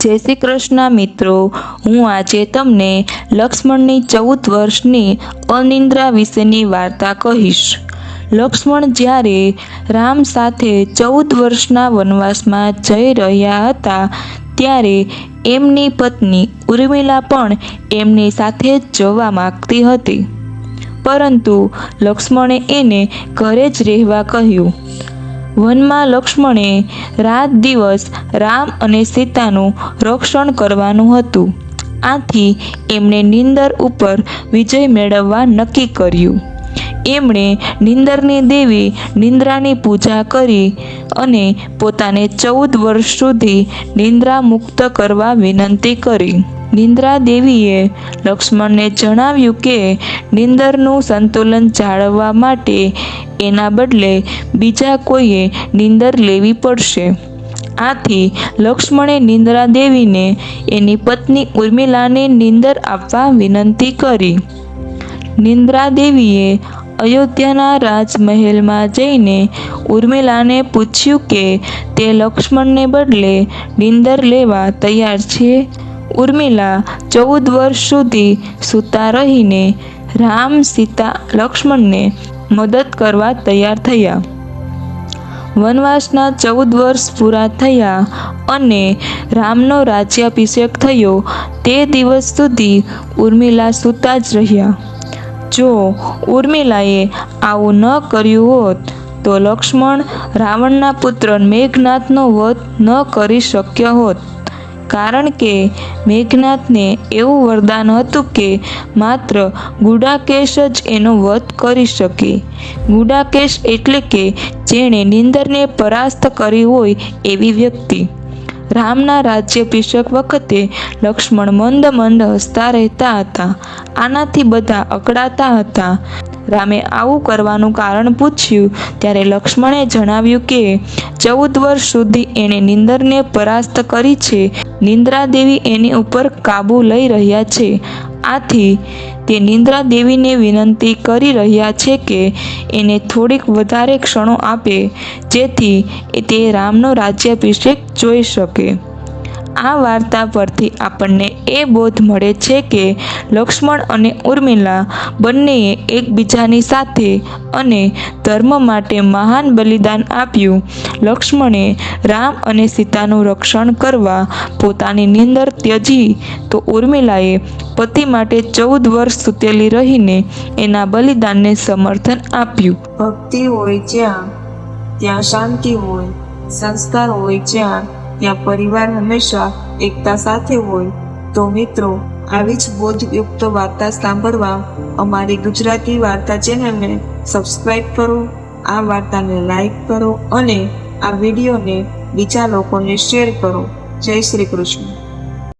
જય શ્રી કૃષ્ણ મિત્રો. હું આજે તમને લક્ષ્મણની ચૌદ વર્ષની અનિદ્રા વિશેની વાર્તા કહીશ. લક્ષ્મણ જ્યારે રામ સાથે ચૌદ વર્ષના વનવાસમાં જઈ રહ્યા હતા, ત્યારે એમની પત્ની ઉર્મિલા પણ એમની સાથે જ જવા માગતી હતી. પરંતુ લક્ષ્મણે એને ઘરે જ રહેવા કહ્યું વનમાં લક્ષ્મણે રાત દિવસ રામ અને સીતાનું રક્ષણ કરવાનું હતું. આથી એમણે નિંદર ઉપર વિજય મેળવવા નક્કી કર્યું. એમણે નિંદરની દેવી નિંદ્રાની પૂજા કરી અને પોતાને ચૌદ વર્ષ સુધી નિંદ્રા મુક્ત કરવા વિનંતી કરી. નિંદ્રા દેવીએ લક્ષ્મણને જણાવ્યું કે નિંદરનું સંતુલન જાળવવા માટે એના બદલે બીજા કોઈએ નિંદર લેવી પડશે. આથી લક્ષ્મણે નિંદ્રા દેવીને એની પત્ની ઉર્મિલાને નિંદર આપવા વિનંતી કરી. નિંદ્રા દેવીએ અયોધ્યાના રાજમહેલમાં જઈને ઉર્મિલાને પૂછ્યું કે, તે લક્ષ્મણને બદલે ડિંદર લેવા તૈયાર છે? ઉર્મિલા ચૌદ વર્ષ સુધી સૂતા રહીને રામ સીતા લક્ષ્મણને મદદ કરવા તૈયાર થયા. વનવાસના ચૌદ વર્ષ પૂરા થયા અને રામનો રાજ્યાભિષેક થયો. તે દિવસ સુધી ઉર્મિલા સૂતા જ રહ્યા. જો ઉર્મિલાએ આવું ન કર્યું હોત, તો લક્ષ્મણ રાવણના પુત્ર મેઘનાથનો વધ ન કરી શક્યો હોત. કારણ કે મેઘનાથને એવું વરદાન હતું કે માત્ર ગુડાકેશ જ એનો વધ કરી શકે. ગુડાકેશ એટલે કે જેણે નિંદરને પરાસ્ત કરી હોય એવી વ્યક્તિ. રામના રાજ્યાભિષેક વખતે લક્ષ્મણ મંદ મંદ હસતા રહેતા હતા. આનાથી બધા અકળાતા હતા. રામે આવું કરવાનું કારણ પૂછ્યું, ત્યારે લક્ષ્મણે જણાવ્યું કે, ચૌદ વર્ષ સુધી એણે નિંદરને પરાસ્ત કરી છે. નિંદ્રા દેવી એની ઉપર કાબુ લઈ રહ્યા છે. આથી તે નિંદ્રા દેવીને વિનંતી કરી રહ્યા છે કે એને થોડીક વધારે ક્ષણો આપે, જેથી તે રામનો રાજ્યાભિષેક જોઈ શકે. આ વાર્તા પરથી આપણને એ બોધ મળે છે કે લક્ષ્મણ અને ઉર્મિલા બંનેએ એકબીજાની સાથે અને ધર્મ માટે મહાન બલિદાન આપ્યું. લક્ષ્મણે રામ અને સીતાનું રક્ષણ કરવા પોતાની નિંદર ત્યજી તો ઉર્મિલાએ પતિ માટે ચૌદ વર્ષ સૂતેલી રહીને એના બલિદાનને સમર્થન આપ્યું. ભક્તિ હોય જ્યાં, ત્યાં શાંતિ હોય, સંસ્કાર હોય જ્યાં ત્યાં પરિવાર હંમેશા એકતા સાથે હોય. તો મિત્રો, આવી જ બોધયુક્ત વાર્તા સાંભળવા અમારી ગુજરાતી વાર્તા ચેનલને સબસ્ક્રાઇબ કરો, આ વાર્તાને લાઈક કરો અને આ વિડીયોને બીજા લોકોને શેર કરો. જય શ્રી કૃષ્ણ.